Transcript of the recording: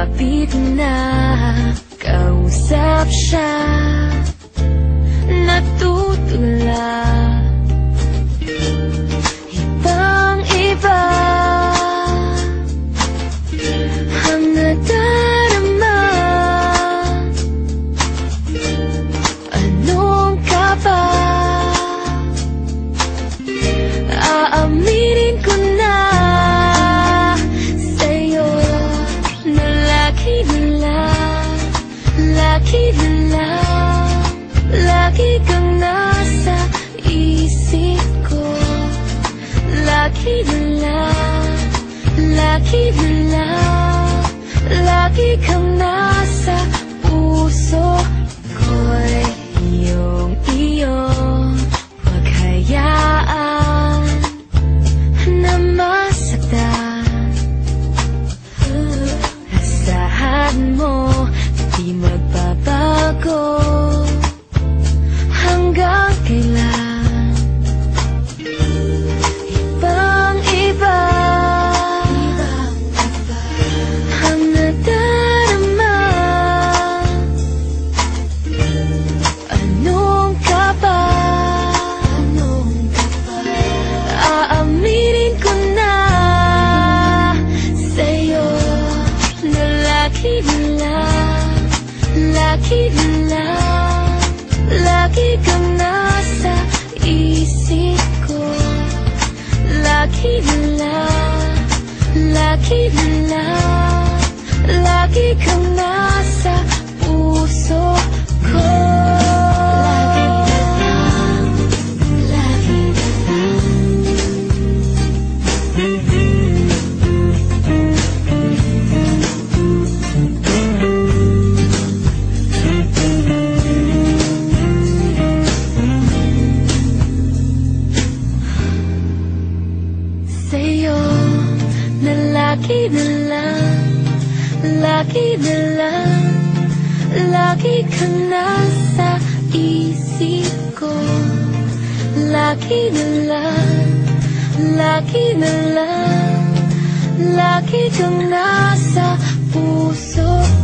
Lumapit na Kausap siya. Natutulak lagi na lang Lagi na lang Lagi kang lagi na lang Lagi na lang Lagi kang Sa'yo. Na lagi na lang Lagi na lang. Lagi kang nasa isip ko. Lagi na lang Lagi na lang. Lagi kang nasa puso ko